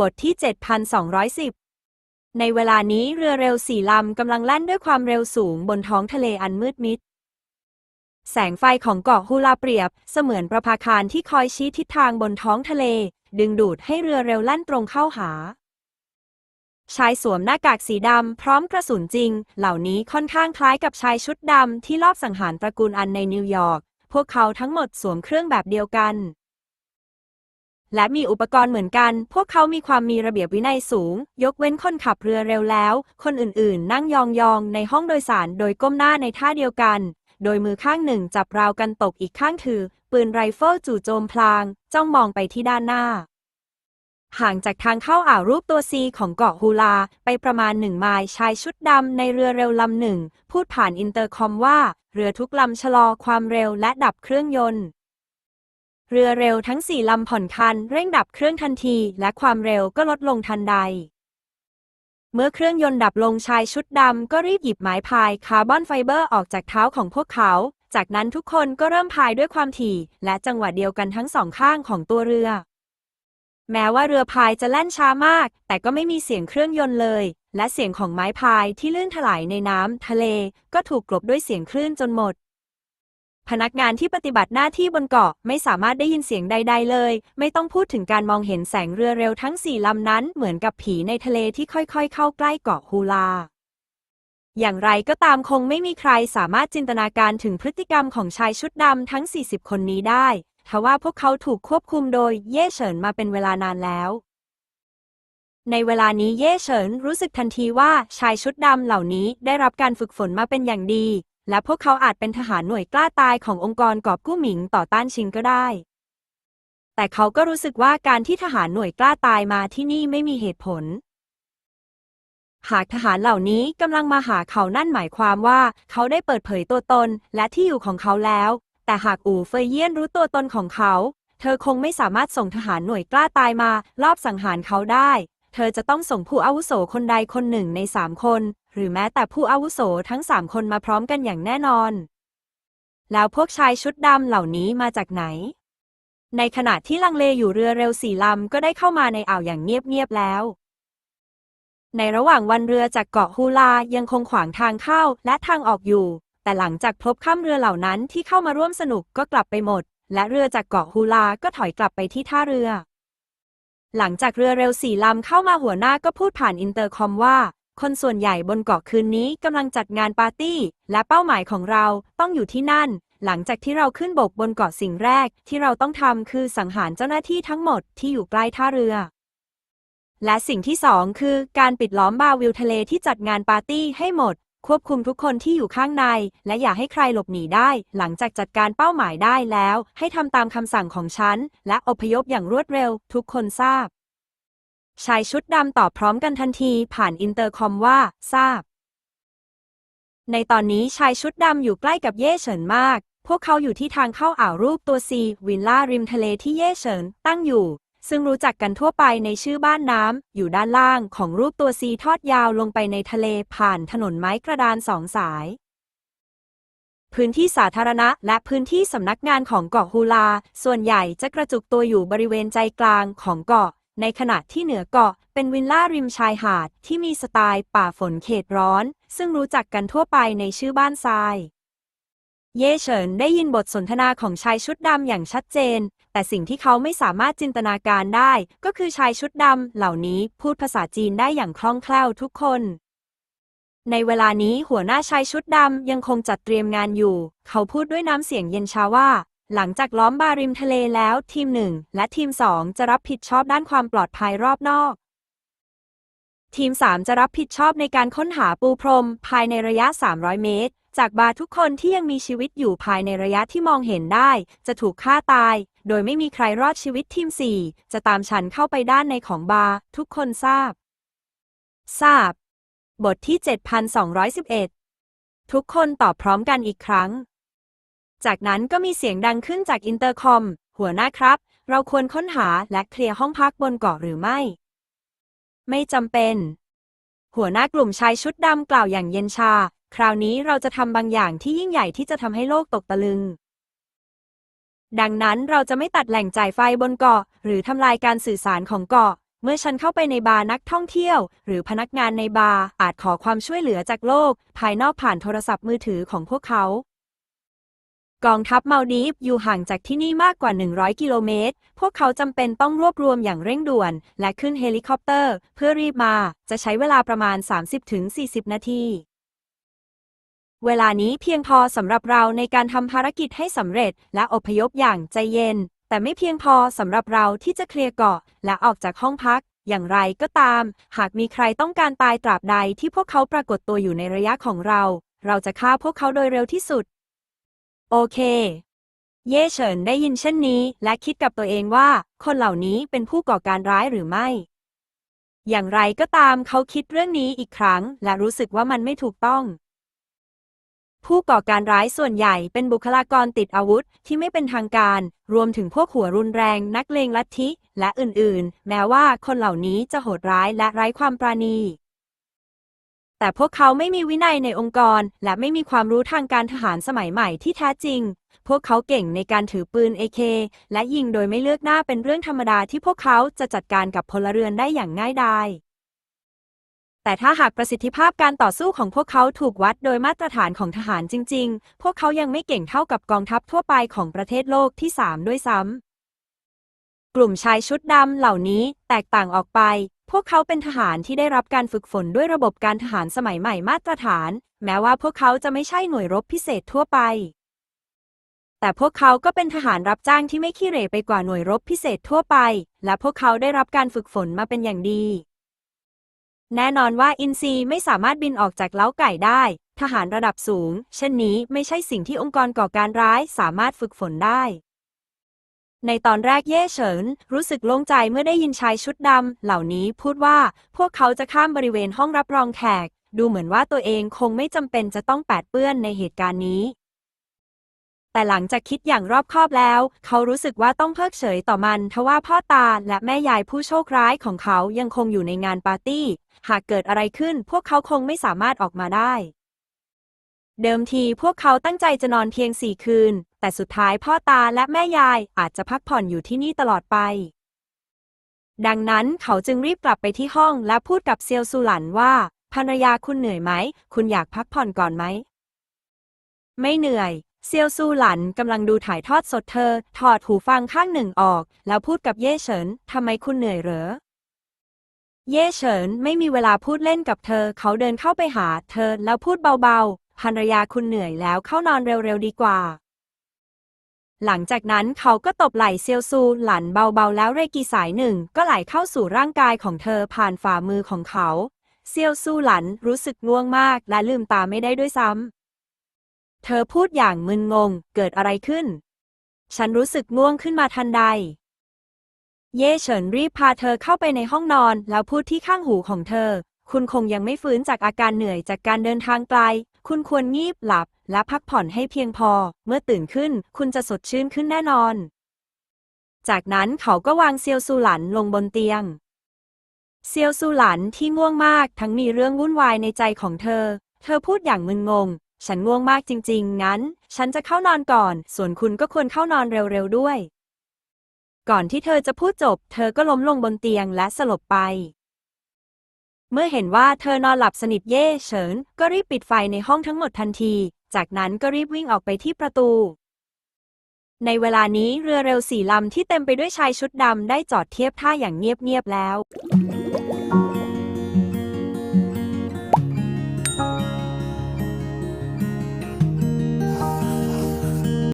บทที่ 7210 ในเวลานี้เรือเร็วสี่ลำกำลังแล่นด้วยความเร็วสูงบนท้องทะเลอันมืดมิด แสงไฟของเกาะฮูลาเปรียบ เสมือนประภาคารที่คอยชี้ทิศทางบนท้องทะเล ดึงดูดให้เรือเร็วแล่นตรงเข้าหา ชายสวมหน้ากากสีดำพร้อมกระสุนจริง เหล่านี้ค่อนข้างคล้ายกับชายชุดดำที่ลอบสังหารตระกูลอันในนิวยอร์กพวกเขาทั้งหมดสวมเครื่องแบบเดียวกัน และมีอุปกรณ์เหมือนกัน พวกเขามีความมีระเบียบวินัยสูง ยกเว้นคนขับเรือเร็วแล้ว คนอื่นๆ นั่งยองๆ ในห้องโดยสารโดยก้มหน้าในท่าเดียวกัน โดยมือข้างหนึ่งจับราวกันตกอีกข้างถือ ปืนไรเฟิลจู่โจมพลาง จ้องมองไปที่ด้านหน้า ห่างจากทางเข้าอ่าวรูปตัวซีของเกาะฮูลา ไปประมาณหนึ่งไมล์ชายชุดดำในเรือเร็วลำหนึ่ง พูดผ่านอินเตอร์คอมว่า เรือทุกลำชะลอความเร็วและดับเครื่องยนต์ เรือเร็วทั้งสี่ลำผ่อนคันเร่งดับเครื่องทันที และความเร็วก็ลดลงทันใด เมื่อเครื่องยนต์ดับลงชายชุดดำก็รีบหยิบไม้พายคาร์บอนไฟเบอร์ออกจากเท้าของพวกเขา จากนั้นทุกคนก็เริ่มพายด้วยความถี่ และจังหวะเดียวกันทั้งสองข้างของตัวเรือ แม้ว่าเรือพายจะแล่นช้ามาก แต่ก็ไม่มีเสียงเครื่องยนต์เลย และเสียงของไม้พายที่ลื่นถลายในน้ำทะเล ก็ถูกกลบด้วยเสียงคลื่นจนหมด พนักงานที่ปฏิบัติหน้าที่บนเกาะไม่สามารถได้ยินเสียงใด ๆ เลย ไม่ต้องพูดถึงการมองเห็นแสงเรือเร็วทั้งสี่ลำนั้น เหมือนกับผีในทะเลที่ค่อยๆ เข้าใกล้เกาะฮูลา อย่างไรก็ตามคงไม่มีใครสามารถจินตนาการถึงพฤติกรรมของชายชุดดำทั้ง 40 คนนี้ได้ทว่าพวกเขาถูกควบคุมโดยเย่เฉินมาเป็นเวลานานแล้ว ในเวลานี้เย่เฉินรู้สึกทันทีว่าชายชุดดำเหล่านี้ได้รับการฝึกฝนมาเป็นอย่างดี และพวกเขาอาจเป็นทหารหน่วยกล้าตายขององค์กรกอบกู้หมิงต่อต้านชิงก็ได้ แต่เขาก็รู้สึกว่าการที่ทหารหน่วยกล้าตายมาที่นี่ไม่มีเหตุผล หากทหารเหล่านี้กำลังมาหาเขานั่นหมายความว่าเขาได้เปิดเผยตัวตนและที่อยู่ของเขาแล้ว แต่หากอู่เฟยเยียนรู้ตัวตนของเขา เธอคงไม่สามารถส่งทหารหน่วยกล้าตายมา ลอบสังหารเขาได้ เธอจะต้องส่งผู้อาวุโสคนใดคนหนึ่งในสามคน หรือแม้แต่ผู้อาวุโสทั้งสามคนมาพร้อมกันอย่างแน่นอน แล้วพวกชายชุดดำเหล่านี้มาจากไหน ในขณะที่ลังเลอยู่เรือเร็วสี่ลำก็ได้เข้ามาในอ่าวอย่างเงียบๆแล้ว ในระหว่างวันเรือจากเกาะฮูลายังคงขวางทางเข้าและทางออกอยู่ แต่หลังจากพบข้ามเรือเหล่านั้นที่เข้ามาร่วมสนุกก็กลับไปหมด และเรือจากเกาะฮูลาก็ถอยกลับไปที่ท่าเรือ หลังจากเรือเร็วสี่ลำเข้ามาหัวหน้าก็พูดผ่านอินเตอร์คอมว่า คนส่วนใหญ่บนเกาะคืนนี้กำลังจัดงานปาร์ตี้ และเป้าหมายของเราต้องอยู่ที่นั่น หลังจากที่เราขึ้นบกบนเกาะสิ่งแรกที่เราต้องทำคือสังหารเจ้าหน้าที่ทั้งหมดที่อยู่ใกล้ท่าเรือ และสิ่งที่สองคือการปิดล้อมบาร์วิวทะเลที่จัดงานปาร์ตี้ให้หมด ควบคุมทุกคนที่อยู่ข้างใน และอย่าให้ใครหลบหนีได้ หลังจากจัดการเป้าหมายได้แล้ว ให้ทำตามคำสั่งของฉัน และอพยพอย่างรวดเร็ว ทุกคนทราบ ชายชุดดำตอบพร้อมกันทันทีผ่านอินเตอร์คอมว่า ทราบ ในตอนนี้ชายชุดดำอยู่ใกล้กับเย่เฉินมาก พวกเขาอยู่ที่ทางเข้าอ่าวรูปตัวซีวินล่าริมทะเลที่เย่เฉินตั้งอยู่ ซึ่งรู้จักกันทั่วไปในชื่อบ้านน้ำ อยู่ด้านล่างของรูปตัวซีทอดยาวลงไปในทะเลผ่านถนนไม้กระดานสองสาย พื้นที่สาธารณะและพื้นที่สำนักงานของเกาะฮูลา ส่วนใหญ่จะกระจุกตัวอยู่บริเวณใจกลางของเกาะ ในขณะที่เหนือเกาะ เป็นวิลล่าริมชายหาดที่มีสไตล์ป่าฝนเขตร้อน ซึ่งรู้จักกันทั่วไปในชื่อบ้านทราย เย่เฉินได้ยินบทสนทนาของชายชุดดำอย่างชัดเจน แต่สิ่งที่เขาไม่สามารถจินตนาการได้ ก็คือชายชุดดำเหล่านี้พูดภาษาจีนได้อย่างคล่องแคล่วทุกคน ในเวลานี้หัวหน้าชายชุดดำยังคงจัดเตรียมงานอยู่ เขาพูดด้วยน้ำเสียงเย็นชาว่า หลังจากล้อมบาริมทะเลแล้ว ทีมหนึ่งและทีมสองจะรับผิดชอบด้านความปลอดภัยรอบนอกทีม 3 จะรับผิดชอบในการค้นหาปูพรม ภายในระยะ 300 เมตร จากบาทุกคนที่ยังมีชีวิตอยู่ภายในระยะที่มองเห็นได้ จะถูกฆ่าตาย โดยไม่มีใครรอดชีวิตทีม4จะตามฉันเข้าไปด้านในของบาทุกคนทราบ ทราบ บทที่ 7211 ทุกคนตอบพร้อมกันอีกครั้ง จากนั้นก็มีเสียงดังขึ้นจากอินเตอร์คอม หัวหน้าครับ เราควรค้นหาและเคลียร์ห้องพักบนเกาะหรือไม่ ไม่จำเป็น หัวหน้ากลุ่มชายชุดดำกล่าวอย่างเย็นชา คราวนี้เราจะทำบางอย่างที่ยิ่งใหญ่ที่จะทำให้โลกตกตะลึง ดังนั้นเราจะไม่ตัดแหล่งจ่ายไฟบนเกาะ หรือทำลายการสื่อสารของเกาะ เมื่อฉันเข้าไปในบาร์นักท่องเที่ยว หรือพนักงานในบาร์อาจขอความช่วยเหลือจากโลก ภายนอกผ่านโทรศัพท์มือถือของพวกเขากองทัพมาลดีฟอยู่ห่างจากที่นี่มากกว่า 100 กิโลเมตร พวกเขาจำเป็นต้องรวบรวมอย่างเร่งด่วน และขึ้นเฮลิคอปเตอร์ เพื่อรีบมา จะใช้เวลาประมาณ 30-40 นาที เวลานี้เพียงพอสำหรับเราในการทำภารกิจให้สำเร็จ และอพยพอย่างใจเย็น แต่ไม่เพียงพอสำหรับเราที่จะเคลียร์เกาะ และออกจากห้องพัก อย่างไรก็ตาม หากมีใครต้องการตายตราบใดที่พวกเขาปรากฏตัวอยู่ในระยะของเรา เราจะฆ่าพวกเขาโดยเร็วที่สุด โอเค เย่เฉินได้ยินเช่นนี้ และคิดกับตัวเองว่า คนเหล่านี้เป็นผู้ก่อการร้ายหรือไม่ อย่างไรก็ตามเขาคิดเรื่องนี้อีกครั้ง และรู้สึกว่ามันไม่ถูกต้อง ผู้ก่อการร้ายส่วนใหญ่เป็นบุคลากรติดอาวุธที่ไม่เป็นทางการ รวมถึงพวกหัวรุนแรง นักเลงลัทธิ และอื่นๆ แม้ว่าคนเหล่านี้จะโหดร้ายและไร้ความปราณี แต่พวกเขาไม่มีวินัยในองค์กร และไม่มีความรู้ทางการทหารสมัยใหม่ที่แท้จริง พวกเขาเก่งในการถือปืน AK และยิงโดยไม่เลือกหน้าเป็นเรื่องธรรมดาที่พวกเขาจะจัดการกับพลเรือนได้อย่างง่ายดาย แต่ถ้าหากประสิทธิภาพการต่อสู้ของพวกเขาถูกวัดโดยมาตรฐานของทหารจริง ๆ พวกเขายังไม่เก่งเท่ากับกองทัพทั่วไปของประเทศโลกที่ 3 ด้วยซ้ำ กลุ่มชายชุดดำเหล่านี้แตกต่างออกไป พวกเขาเป็นทหารที่ได้รับการฝึกฝนด้วยระบบการทหารสมัยใหม่มาตรฐาน แม้ว่าพวกเขาจะไม่ใช่หน่วยรบพิเศษทั่วไป แต่พวกเขาก็เป็นทหารรับจ้างที่ไม่ขี้เหร่ไปกว่าหน่วยรบพิเศษทั่วไป และพวกเขาได้รับการฝึกฝนมาเป็นอย่างดี แน่นอนว่าอินซีไม่สามารถบินออกจากเล้าไก่ได้ ทหารระดับสูง เช่นนี้ไม่ใช่สิ่งที่องค์กรก่อการร้ายสามารถฝึกฝนได้ ในตอนแรกเย่เฉิน รู้สึกโล่งใจเมื่อได้ยินชายชุดดำเหล่านี้พูดว่าพวกเขาจะข้ามบริเวณห้องรับรองแขก ดูเหมือนว่าตัวเองคงไม่จำเป็นจะต้องแปดเปื้อนในเหตุการณ์นี้ แต่หลังจากคิดอย่างรอบคอบแล้ว เขารู้สึกว่าต้องเพิกเฉยต่อมันทว่าพ่อตาและแม่ยายผู้โชคร้ายของเขายังคงอยู่ในงานปาร์ตี้ หากเกิดอะไรขึ้นพวกเขาคงไม่สามารถออกมาได้ เดิมทีพวกเขาตั้งใจจะนอนเพียงสี่คืน แต่สุดท้ายพ่อตาและแม่ยายอาจจะพักผ่อนอยู่ที่นี่ตลอดไปดังนั้นเขาจึงรีบกลับไปที่ห้องและพูดกับเซียวซูหลันว่าภรรยาคุณเหนื่อยไหม คุณอยากพักผ่อนก่อนไหม ไม่เหนื่อย เซียวซูหลันกำลังดูถ่ายทอดสดเธอ ถอดหูฟังข้างหนึ่งออก แล้วพูดกับเย่เฉินทำไมคุณเหนื่อยเหรอ เย่เฉินไม่มีเวลาพูดเล่นกับเธอ เขาเดินเข้าไปหา เธอแล้วพูดเบาๆภรรยาคุณเหนื่อยแล้วเข้านอนเร็วๆดีกว่า หลังจากนั้นเขาก็ตบไหล่เซียวซูหลันเบาๆแล้วเรกีสายหนึ่ง ก็ไหลเข้าสู่ร่างกายของเธอผ่านฝ่ามือของเขา เซียวซูหลันรู้สึกง่วงมากและลืมตาไม่ได้ด้วยซ้ำ เธอพูดอย่างมึนงง เกิดอะไรขึ้น ฉันรู้สึกง่วงขึ้นมาทันใด เย่เฉินรีบพาเธอเข้าไปในห้องนอน แล้วพูดที่ข้างหูของเธอ คุณคงยังไม่ฟื้นจากอาการเหนื่อยจากการเดินทางไกล คุณควรงีบหลับ และพักผ่อนให้เพียงพอ เมื่อตื่นขึ้น คุณจะสดชื่นขึ้นแน่นอน จากนั้นเขาก็วางเซียวซูหลันลงบนเตียง เซียวซูหลันที่ง่วงมากทั้งมีเรื่องวุ่นวายในใจของเธอ เธอพูดอย่างมึนงง ฉันง่วงมากจริงๆ งั้น ฉันจะเข้านอนก่อน ส่วนคุณก็ควรเข้านอนเร็วๆ ด้วย ก่อนที่เธอจะพูดจบ เธอก็ล้มลงบนเตียงและสลบไป เมื่อเห็นว่าเธอนอนหลับสนิทเย่เฉิน ก็รีบปิดไฟในห้องทั้งหมดทันที จากนั้นก็รีบวิ่งออกไปที่ประตู ในเวลานี้เรือเร็วสี่ลำที่เต็มไปด้วยชายชุดดำได้จอดเทียบท่าอย่างเงียบๆแล้ว